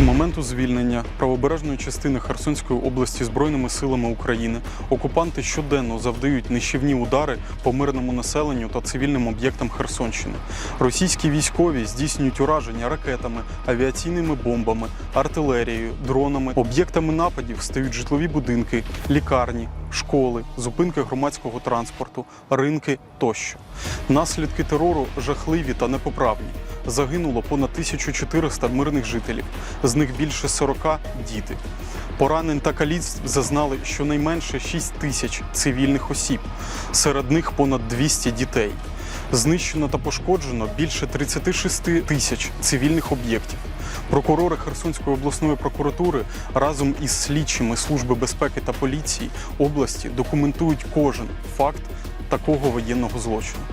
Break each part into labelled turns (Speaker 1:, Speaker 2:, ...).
Speaker 1: моменту звільнення правобережної частини Херсонської області Збройними силами України окупанти щоденно завдають нищівні удари по мирному населенню та цивільним об'єктам Херсонщини. Російські військові здійснюють ураження ракетами, авіаційними бомбами, артилерією, дронами. Об'єктами нападів стають житлові будинки, лікарні, школи, зупинки громадського транспорту, ринки тощо. Наслідки терору жахливі та непоправні. Загинуло понад 1400 мирних жителів, з них більше 40 діти. Поранень та каліцтв зазнали щонайменше 6 тисяч цивільних осіб, серед них понад 200 дітей. Знищено та пошкоджено більше 36 тисяч цивільних об'єктів. Прокурори Херсонської обласної прокуратури разом із слідчими Служби безпеки та поліції області документують кожен факт такого воєнного злочину.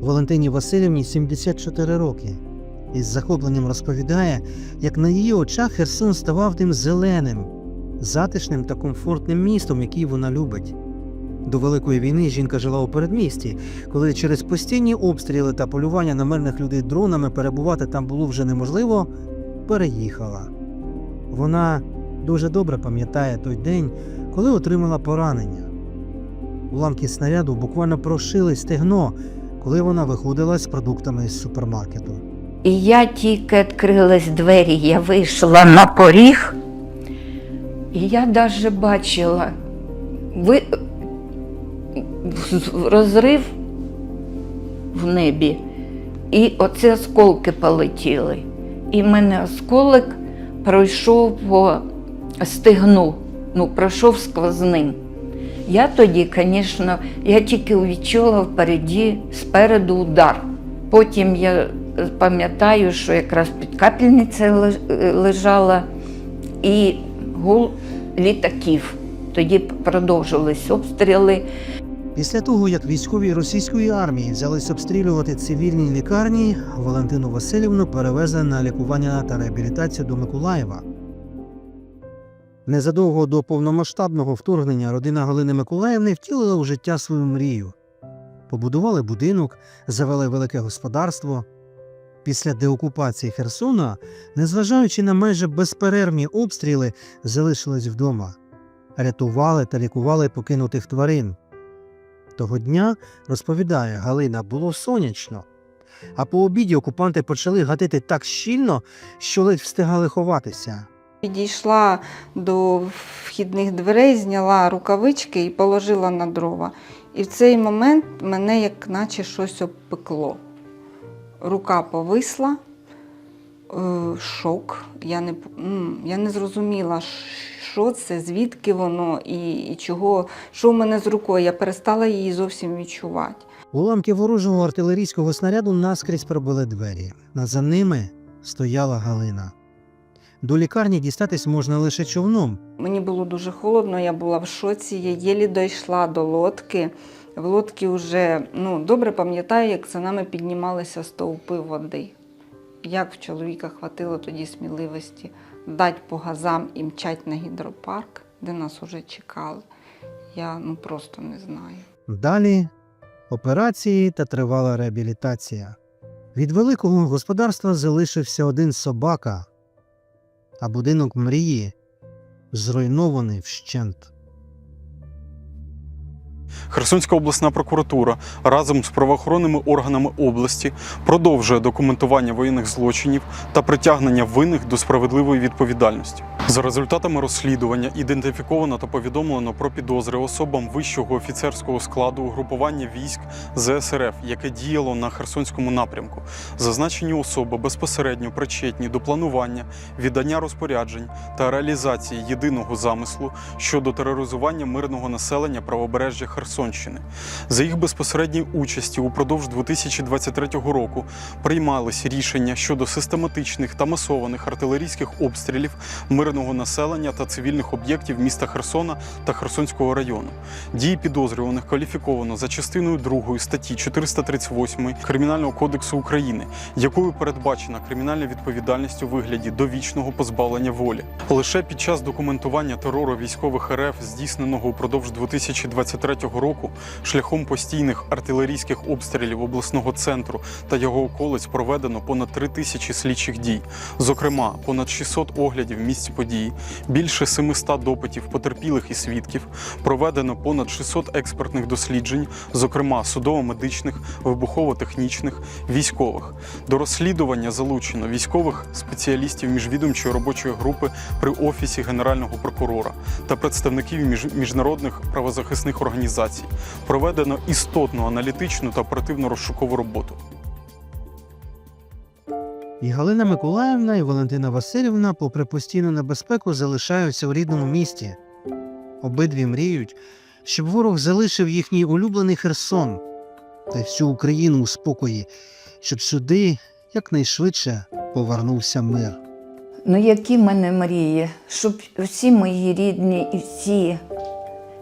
Speaker 2: Валентині Васильівні 74 роки. Із захопленням розповідає, як на її очах Херсон ставав тим зеленим, затишним та комфортним містом, який вона любить. До Великої війни жінка жила у передмісті, коли через постійні обстріли та полювання на мирних людей дронами перебувати там було вже неможливо, переїхала. Вона дуже добре пам'ятає той день, коли отримала поранення. Уламки снаряду буквально прошили стегно, коли вона виходила з продуктами з супермаркету.
Speaker 3: І я тільки відкрились двері, я вийшла на поріг, і я навіть бачила ви... розрив в небі, і оці осколки полетіли. І мене осколок пройшов по стегну, ну, пройшов сквозним. Я тоді, звісно, я тільки відчула впереді, спереду удар. Потім я пам'ятаю, що якраз під капельницею лежала і гул літаків. Тоді продовжились обстріли.
Speaker 2: Після того, як військові російської армії взялись обстрілювати цивільні лікарні, Валентину Васильівну перевезли на лікування та реабілітацію до Миколаєва. Незадовго до повномасштабного вторгнення родина Галини Миколаївни втілила у життя свою мрію. Побудували будинок, завели велике господарство. Після деокупації Херсона, незважаючи на майже безперервні обстріли, залишились вдома, рятували та лікували покинутих тварин. Того дня, розповідає Галина, було сонячно. А по обіді окупанти почали гатити так щільно, що ледь встигали ховатися.
Speaker 4: Підійшла до вхідних дверей, зняла рукавички і положила на дрова. І в цей момент мене як наче щось обпекло. Рука повисла, е, шок. Я не, я не зрозуміла, що це, звідки воно і, і чого, що в мене з рукою. Я перестала її зовсім відчувати.
Speaker 2: Уламки ворожого артилерійського снаряду наскрізь пробили двері, за ними стояла Галина. До лікарні дістатись можна лише човном.
Speaker 4: Мені було дуже холодно, я була в шоці, я єлі дійшла до лодки. В лодці вже ну, добре пам'ятаю, як за нами піднімалися стовпи води. Як в чоловіка хватило тоді сміливості дати по газам і мчать на гідропарк, де нас уже чекали. Я ну, просто не знаю.
Speaker 2: Далі операції та тривала реабілітація. Від великого господарства залишився один собака, а будинок мрії зруйнований вщент.
Speaker 1: Херсонська обласна прокуратура разом з правоохоронними органами області продовжує документування воєнних злочинів та притягнення винних до справедливої відповідальності. За результатами розслідування ідентифіковано та повідомлено про підозри особам вищого офіцерського складу угрупування військ ЗСРФ, яке діяло на Херсонському напрямку. Зазначені особи безпосередньо причетні до планування, віддання розпоряджень та реалізації єдиного замислу щодо тероризування мирного населення правобережжя Херсонщини. За їх безпосередній участі упродовж 2023 року приймались рішення щодо систематичних та масованих артилерійських обстрілів мирного населення та цивільних об'єктів міста Херсона та Херсонського району. Дії підозрюваних кваліфіковано за частиною 2 статті 438 Кримінального кодексу України, якою передбачена кримінальна відповідальність у вигляді довічного позбавлення волі. Лише під час документування терору військових РФ, здійсненого упродовж 2023 року шляхом постійних артилерійських обстрілів обласного центру та його околиць проведено понад 3 тисячі слідчих дій, зокрема, понад 600 оглядів місць події, більше 700 допитів потерпілих і свідків, проведено понад 600 експертних досліджень, зокрема судово-медичних, вибухово-технічних, військових. До розслідування залучено військових спеціалістів міжвідомчої робочої групи при офісі генерального прокурора та представників міжнародних правозахисних організацій. Проведено істотну аналітичну та оперативно розшукову роботу.
Speaker 2: І Галина Миколаївна і Валентина Васильівна, попри постійну небезпеку, залишаються у рідному місті. Обидві мріють, щоб ворог залишив їхній улюблений Херсон та всю Україну у спокої, щоб сюди якнайшвидше повернувся мир.
Speaker 3: Ну, які в мене мрії, щоб всі мої рідні і всі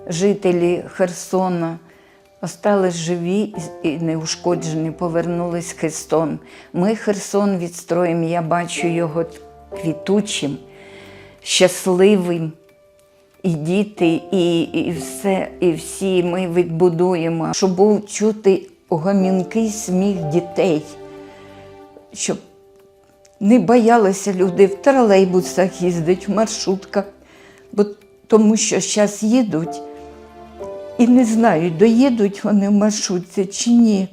Speaker 3: жителі Херсона остались живі і неушкоджені, повернулись в Херсон. Ми Херсон відстроїмо, я бачу його квітучим, щасливим. І діти, і, і все, і всі ми відбудуємо, щоб був чути гомінкий сміх дітей, щоб не боялися люди в тролейбусах їздить, в маршрутках, бо тому що зараз їдуть і не знають, доїдуть вони в маршрутці чи ні.